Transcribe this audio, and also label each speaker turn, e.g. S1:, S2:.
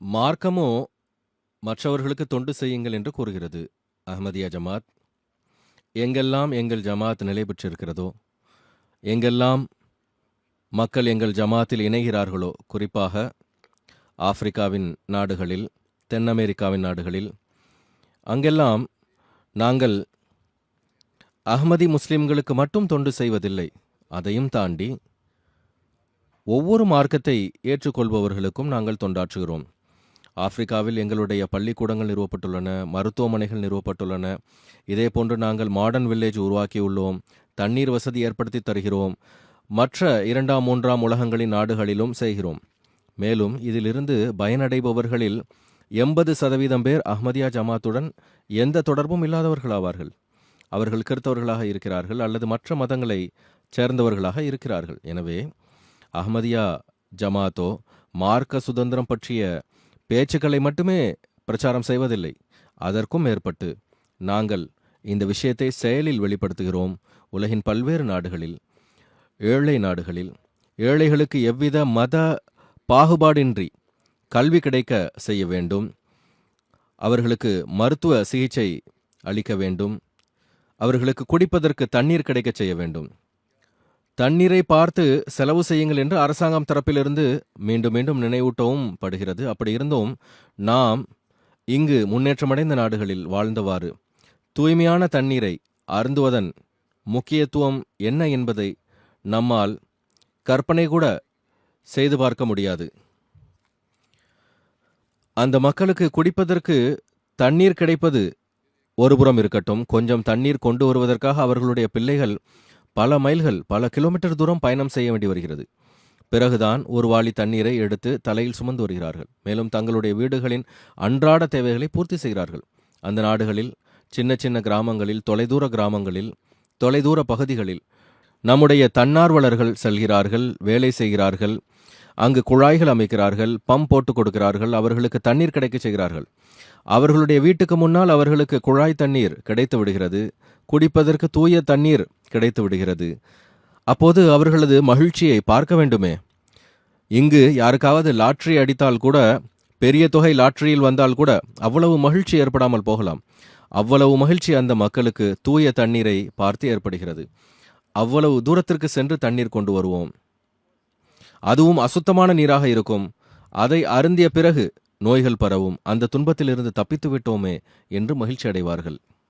S1: மார்க்கமோ மற்றவர்களுக்கு தொண்டு செய்யுங்கள் என்று கூறுகிறது. அஹமதியா ஜமாத் எங்கெல்லாம் எங்கள் ஜமாத் நிலை பெற்றிருக்கிறதோ எங்கெல்லாம் மக்கள் எங்கள் ஜமாத்தில் இணைகிறார்களோ குறிப்பாக ஆப்பிரிக்காவின் நாடுகளில் தென் அமெரிக்காவின் நாடுகளில் அங்கெல்லாம் நாங்கள் அஹ்மதி முஸ்லிம்களுக்கு மட்டும் தொண்டு செய்வதில்லை. அதையும் தாண்டி ஒவ்வொரு மார்க்கத்தை ஏற்றுக்கொள்பவர்களுக்கும் நாங்கள் தொண்டாற்றுகிறோம். ஆப்பிரிக்காவில் எங்களுடைய பள்ளிக்கூடங்கள் நிறுவப்பட்டுள்ளன மருத்துவமனைகள் நிறுவப்பட்டுள்ளன. இதே போன்று நாங்கள் மாடர்ன் வில்லேஜ் உருவாக்கியுள்ளோம் தண்ணீர் வசதி ஏற்படுத்தி தருகிறோம் மற்ற இரண்டாம் மூன்றாம் உலகங்களின் நாடுகளிலும் செய்கிறோம். மேலும் இதிலிருந்து பயனடைபவர்களில் எண்பது சதவீதம் பேர் அஹ்மதியா ஜமாத்துடன் எந்த தொடர்பும் இல்லாதவர்களாவார்கள். அவர்கள் கிறித்தவர்களாக இருக்கிறார்கள் அல்லது மற்ற மதங்களை சேர்ந்தவர்களாக இருக்கிறார்கள். எனவே அஹ்மதியா ஜமாத்தோ மார்க்க சுதந்திரம் பற்றிய பேச்சுக்களை மட்டுமே பிரச்சாரம் செய்வதில்லை. அதற்கும் மேற்பட்டு நாங்கள் இந்த விஷயத்தை செயலில் வெளிப்படுத்துகிறோம். உலகின் பல்வேறு நாடுகளில் ஏழை நாடுகளில் ஏழைகளுக்கு எவ்வித மத பாகுபாடின்றி கல்வி கிடைக்க செய்ய வேண்டும். அவர்களுக்கு மருத்துவ சிகிச்சை அளிக்க வேண்டும். அவர்களுக்கு குடிப்பதற்கு தண்ணீர் கிடைக்க செய்ய வேண்டும். தண்ணீரை பார்த்து செலவு செய்யுங்கள் என்று அரசாங்கம் தரப்பிலிருந்து மீண்டும் மீண்டும் நினைவூட்டவும் படுகிறது. அப்படி இருந்தும் நாம் இங்கு முன்னேற்றமடைந்த நாடுகளில் வாழ்ந்தவாறு தூய்மையான தண்ணீரை அருந்துவதன் முக்கியத்துவம் என்ன என்பதை நம்மால் கற்பனை கூட செய்து பார்க்க முடியாது. அந்த மக்களுக்கு குடிப்பதற்கு தண்ணீர் கிடைப்பது ஒருபுறம் இருக்கட்டும். கொஞ்சம் தண்ணீர் கொண்டு வருவதற்காக அவர்களுடைய பிள்ளைகள் பல மைல்கள் பல கிலோமீட்டர் தூரம் பயணம் செய்ய வேண்டி வருகிறது. பிறகுதான் ஒரு வாளி தண்ணீரை எடுத்து தலையில் சுமந்து வருகிறார்கள். மேலும் தங்களுடைய வீடுகளின் அன்றாட தேவைகளை பூர்த்தி செய்கிறார்கள். அந்த நாடுகளில் சின்ன சின்ன கிராமங்களில் தொலைதூர கிராமங்களில் தொலைதூர பகுதிகளில் நம்முடைய தன்னார்வலர்கள் செல்கிறார்கள் வேலை செய்கிறார்கள் அங்கு குழாய்கள் அமைக்கிறார்கள் பம்ப் போட்டு கொடுக்கிறார்கள் அவர்களுக்கு தண்ணீர் கிடைக்க செய்கிறார்கள். அவர்களுடைய வீட்டுக்கு முன்னால் அவர்களுக்கு குழாய் தண்ணீர் கிடைத்து விடுகிறது. குடிப்பதற்கு தூய தண்ணீர் கிடைத்து விடுகிறது. அப்போது அவர்களது மகிழ்ச்சியை பார்க்க வேண்டுமே. இங்கு யாருக்காவது லாட்ரி அடித்தால் கூட பெரிய தொகை லாட்டரியில் வந்தால் கூட அவ்வளவு மகிழ்ச்சி ஏற்படாமல் போகலாம். அவ்வளவு மகிழ்ச்சி அந்த மக்களுக்கு தூய தண்ணீரை பார்த்து ஏற்படுகிறது. அவ்வளவு தூரத்திற்கு சென்று தண்ணீர் கொண்டு வருவோம். அதுவும் அசுத்தமான நீராக இருக்கும். அதை அருந்திய பிறகு நோய்கள் பரவும். அந்த துன்பத்திலிருந்து தப்பித்து விட்டோமே என்று மகிழ்ச்சி அடைவார்கள்